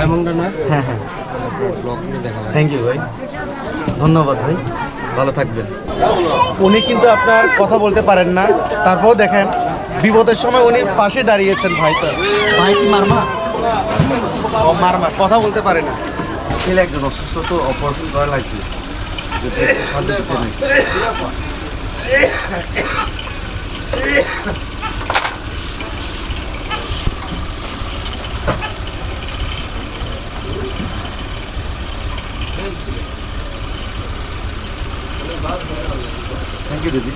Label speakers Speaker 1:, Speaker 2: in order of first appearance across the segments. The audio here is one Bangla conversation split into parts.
Speaker 1: সাইমনটা না?
Speaker 2: হ্যাঁ হ্যাঁ।
Speaker 1: ব্লগ
Speaker 2: থ্যাংক ইউ ভাই। ধন্যবাদ ভাই। ভালো থাকবেন। উনি কিন্তু আপনার কথা বলতে পারেন না। তারপরেও দেখেন বিপদের সময় উনি পাশে দাঁড়িয়েছেন ভাই তো ভাই কি মারমা? ও মারমা কথা বলতে পারে না। ছেলে একজন অসুস্থ তো অপারেশন করা লাগবে। যদি একটু সাহায্য করতে নেই। থ্যাংক ইউ দিদি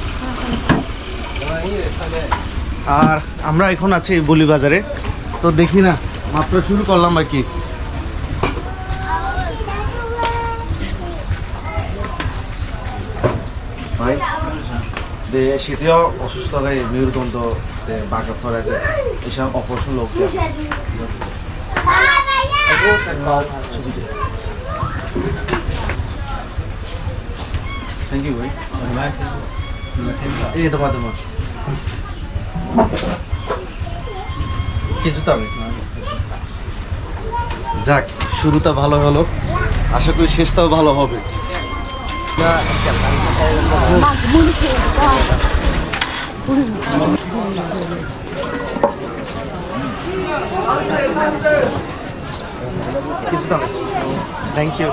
Speaker 2: আর আমরা এখন আছি বলি বাজারে তো দেখি না, মাত্র শুরু করলাম আর কি। ভাই শীতেও অসুস্থ হয়ে মেরুদণ্ড বাঁকা করা যায় এসব অপারেশন লোক থ্যাংক ইউ ভাই। তোমার তোমার কিছু তো আমি যাক, শুরুটা ভালো হলো। আশা করি শেষটাও ভালো হবে। থ্যাংক ইউ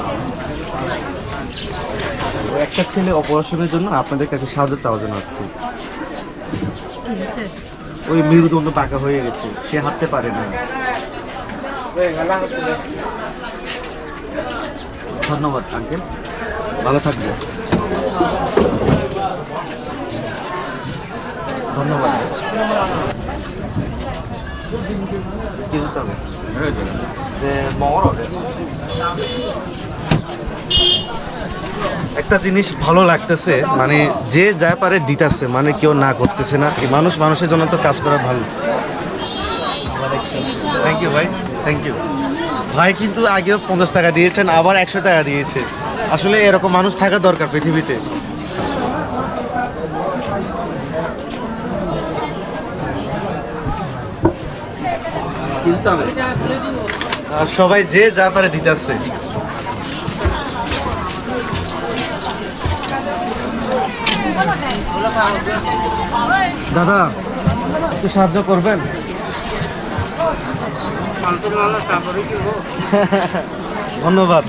Speaker 2: একটা ছেলে অপারেশনের জন্য আপনাদের কাছে সাহায্য চাওয়ার জন্য আসছে। ওই মেরুদণ্ড পাকা হয়ে গেছে। সে হাঁটতে পারে না। ধন্যবাদ আঙ্কেল ভালো থাকবে। ধন্যবাদ। কিছু যে মর হবে। একটা জিনিস ভালো লাগতেছে মানে যে যা পারে দিতেছে মানে কেউ না করতেছে না। এই মানুষ মানুষের জন্য তো কাজ করা ভালো। থ্যাংক ইউ ভাই। থ্যাংক ইউ ভাই কিন্তু আগেও পঞ্চাশ টাকা দিয়েছেন, আবার একশো টাকা দিয়েছে। আসলে এরকম মানুষ থাকা দরকার পৃথিবীতে। সবাই যে যা পারে দিতেছে। দাদা একটু সাহায্য করবেন? ধন্যবাদ।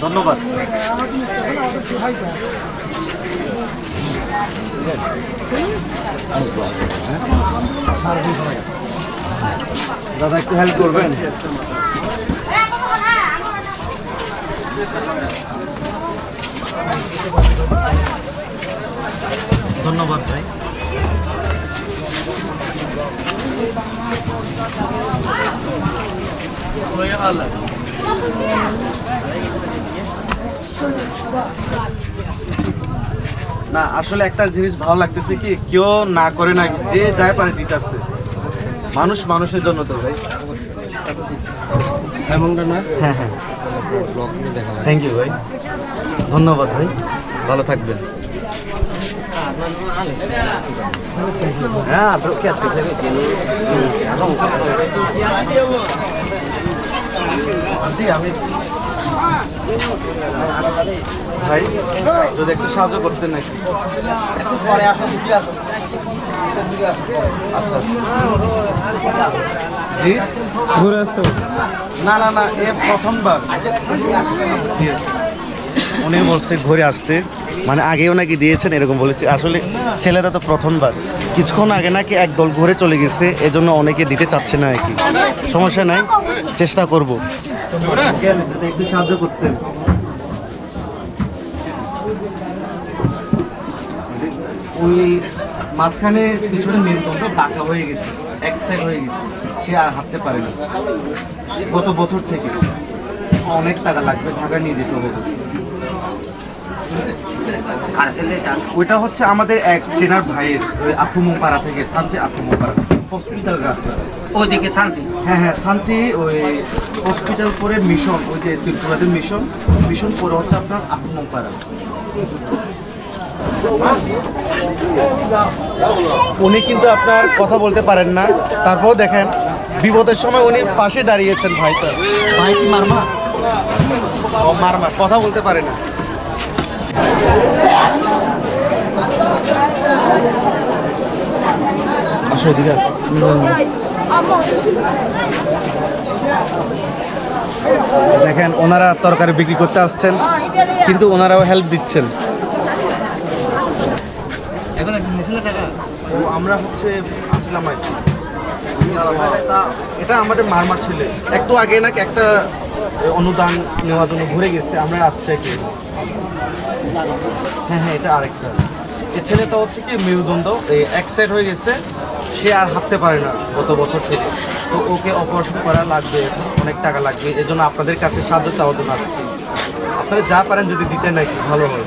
Speaker 2: ধন্যবাদ। দাদা একটু হেল্প করবেন? ধন্যবাদ ভাই। না, আসলে একটা জিনিস ভালো লাগতেছে কি, কেউ না করে না যে যায় পারে দিতেছে মানুষ মানুষের জন্য তো ভাই।
Speaker 1: সাইমনটা না?
Speaker 2: হ্যাঁ হ্যাঁ।
Speaker 1: ব্লগ দেখা হয়
Speaker 2: থ্যাংক ইউ ভাই। ধন্যবাদ ভাই। ভালো থাকবেন। হ্যাঁ আমি ভাই যদি একটু সাহায্য করতেন নাকি?
Speaker 3: পরে আসো দিদি আসো।
Speaker 2: আচ্ছা জি?
Speaker 1: ঘুরে আসতে
Speaker 2: না না না এ প্রথমবার। উনি বলছে ঘুরে আসতে। মানে আগেও নাকি দিয়েছেন এরকম বলেছে। আসলে ছেলেটা তো প্রথমবার। কিছুক্ষণ আগে নাকি এক দল ঘুরে চলে গেছে এজন্য অনেকে দিতে চাচ্ছে না আর কি। সমস্যা নাই চেষ্টা করব। একটু সাহায্য করতেন ওই মাঝখানে পিছনে মেরুদণ্ড বাঁকা হয়ে গেছে এক সাইড হয়ে গেছে। সে আর হাঁটতে পারে না। গত বছর থেকে অনেক টাকা লাগবে ঢাকা নিয়ে যেতে হবে ওইটা হচ্ছে আমাদের এক চেনার ভাইয়ের ওই আফুমোপাড়া থেকে থানচি আফুমোপাড়া হসপিটাল রাস্তা।
Speaker 3: ওইদিকে থানছি
Speaker 2: হ্যাঁ হ্যাঁ থানচি ওই হসপিটাল করে মিশন ওই যে ত্রিপুরাতে মিশন মিশন পরে হচ্ছে আপনার আফুমোপাড়া উনি কিন্তু আপনার কথা বলতে পারেন না। তারপর দেখেন বিপদের সময় উনি পাশে দাঁড়িয়েছেন ভাইটার ভাই কি মারমা? ও মারমা কথা বলতে পারে না। আসো এদিকে দেখেন ওনারা তরকারি বিক্রি করতে আসছেন কিন্তু ওনারাও হেল্প দিচ্ছেন। এখন টাকা? ও আমরা হচ্ছে আসলাম আর কি। এটা আমাদের মারমার ছেলে। একটু আগে নাকি একটা অনুদান নেওয়ার জন্য ঘুরে গেছে, আমরা আসছি কি হ্যাঁ হ্যাঁ এটা আরেকটা। এই ছেলেটা হচ্ছে কি, মেরুদণ্ড। এক সাইড হয়ে গেছে। সে আর হাঁটতে পারে না গত বছর থেকে। তো ওকে অপারেশন করা লাগবে অনেক টাকা লাগবে। এই জন্য আপনাদের কাছে সাহায্য চাওয়ার জন্য আসছি। আপনারা যা পারেন যদি দিতে নাকি ভালো হয়।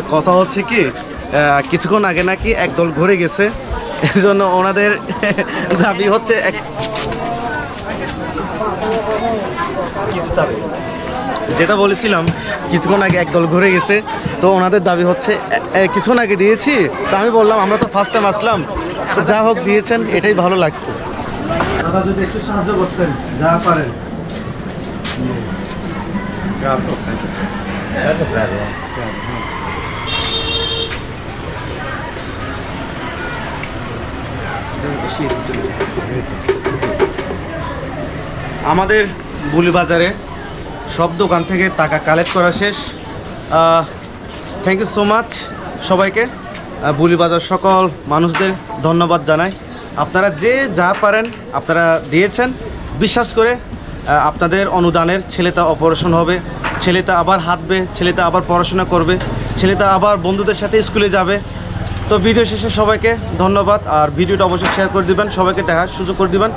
Speaker 2: আচ্ছা কথা হচ্ছে কি কিছুক্ষণ আগে নাকি একদল ঘুরে গেছে। এই জন্য ওনাদের দাবি হচ্ছে এক দাবি। যেটা বলেছিলাম কিছুক্ষণ আগে একদল ঘুরে গেছে। তো ওনাদের দাবি হচ্ছে কিছুক্ষণ আগে দিয়েছি তো আমি বললাম আমরা তো ফার্স্ট টাইম আসলাম। তো যা হোক দিয়েছেন এটাই ভালো লাগছে। দাদা যদি একটু সাহায্য করতেন যা পারেন। আমাদের বুলি বাজারে সব দোকান থেকে টাকা কালেক্ট করা শেষ। থ্যাংক ইউ সো মাচ সবাইকে। আহ, বুলি বাজার সকল মানুষদের ধন্যবাদ জানাই। আপনারা যে যা পারেন আপনারা দিয়েছেন। বিশ্বাস করে আপনাদের অনুদানের ছেলেটা অপারেশন হবে ছেলেটা আবার হাঁটবে ছেলেটা আবার পড়াশোনা করবে ছেলেটা আবার বন্ধুদের সাথে স্কুলে যাবে। তো ভিডিও শেষে সবাইকে ধন্যবাদ, আর ভিডিওটা অবশ্যই শেয়ার করে দিবেন, সবাইকে দেখার সুযোগ করে দিবেন।